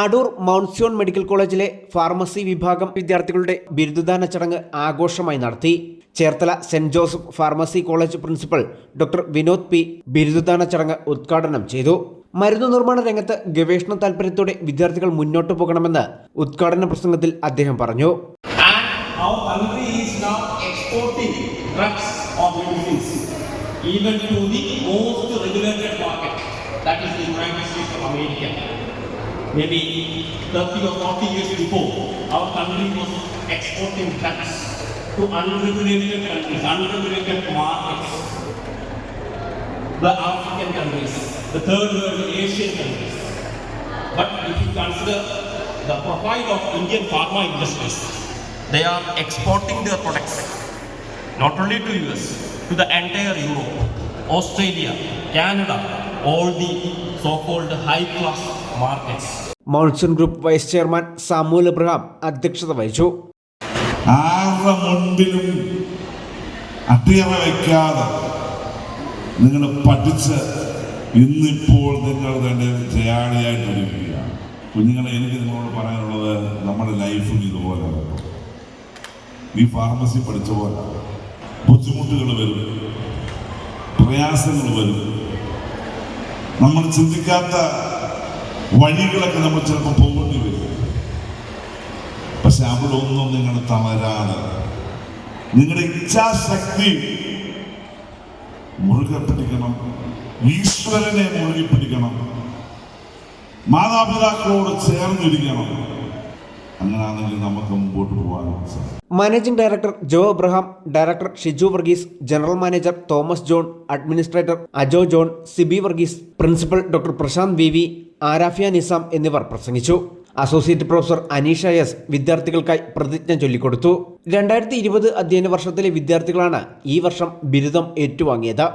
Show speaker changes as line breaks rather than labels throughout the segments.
Adoor Mount medical കോളേജിലെ pharmacy വിഭാഗം വിദ്യാർത്ഥികളുടെ ബിരുദദാന ചടങ്ങ് ആഘോഷമായി നടത്തി. Cherthala Saint Joseph pharmacy college principal doctor Vinod P ബിരുദദാന ചടങ്ങ് ഉദ്ഘാടനം ചെയ്തു. മരുന്ന് നിർമ്മാണ രംഗത്ത് ഗവേഷണ താൽപര്യത്തോടെ വിദ്യാർത്ഥികൾ മുന്നോട്ടു പോകണമെന്ന് ഉദ്ഘാടന പ്രസംഗത്തിൽ അദ്ദേഹം പറഞ്ഞു.
Even to the most regulated market, that is the United States of America. Maybe 30 or 40 years before, our country was exporting drugs to unregulated countries, unregulated markets. The African countries, the third world Asian countries. But if you consider the profile of Indian pharma industries, they are exporting their products not only to US, to the entire Europe, Australia, Canada, all the so-called high-class markets.
Mount Zion group vice chairman Samuel Abraham അധ്യക്ഷത വഹിച്ചു.
ആരുടെ മുൻപിലും അട്ടിയറ വയ്ക്കാതെ നിങ്ങൾ പഠിച്ച് ഇന്നിപ്പോൾ നിങ്ങൾ തന്നെ ജയാളിയായിട്ട് ഒരുങ്ങുകയാണ് കുഞ്ഞുങ്ങളെ എനിക്ക് നിങ്ങളോട് പറയാനുള്ളത് നമ്മുടെ ലൈഫും ഇതുപോലെ ഈ ഫാർമസി പഠിച്ച പോലെ ബുദ്ധിമുട്ടുകൾ വരും. പ്രയാസങ്ങൾ വരും. നമ്മൾ ചിന്തിക്കാത്ത വഴികളൊക്കെ നമ്മൾ ചിലപ്പോൾ പോകേണ്ടി വരും. പക്ഷെ അവിടെ ഒന്നും നിങ്ങൾ തളരാണ് നിങ്ങളുടെ ഇച്ഛാശക്തി മുറുകെ പിടിക്കണം. ഈശ്വരനെ മുറുകെ പിടിക്കണം. മാതാപിതാക്കളോട് ചേർന്നിരിക്കണം.
Managing director Jo Abraham director Shiju Varghese general manager Thomas John administrator Ajo John Sibi Varghese principal doctor Prashanth V Arafiya Nizam എന്നിവർ പ്രസംഗിച്ചു അസോസിയേറ്റ് പ്രൊഫസർ അനീഷ എസ് വിദ്യാർത്ഥികൾക്കായി പ്രതിജ്ഞ ചൊല്ലിക്കൊടുത്തു രണ്ടായിരത്തി ഇരുപത് അധ്യയന വർഷത്തിലെ വിദ്യാർത്ഥികളാണ് ഈ വർഷം ബിരുദം ഏറ്റുവാങ്ങിയത്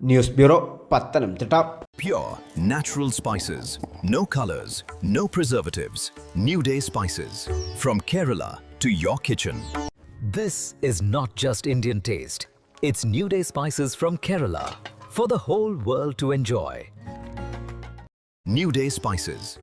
news bureau Pathanamthitta
Pure natural spices, no colors, no preservatives. New Day spices from Kerala to your kitchen.
This is not just Indian taste. It's New Day spices from Kerala for the whole world to enjoy.
New Day spices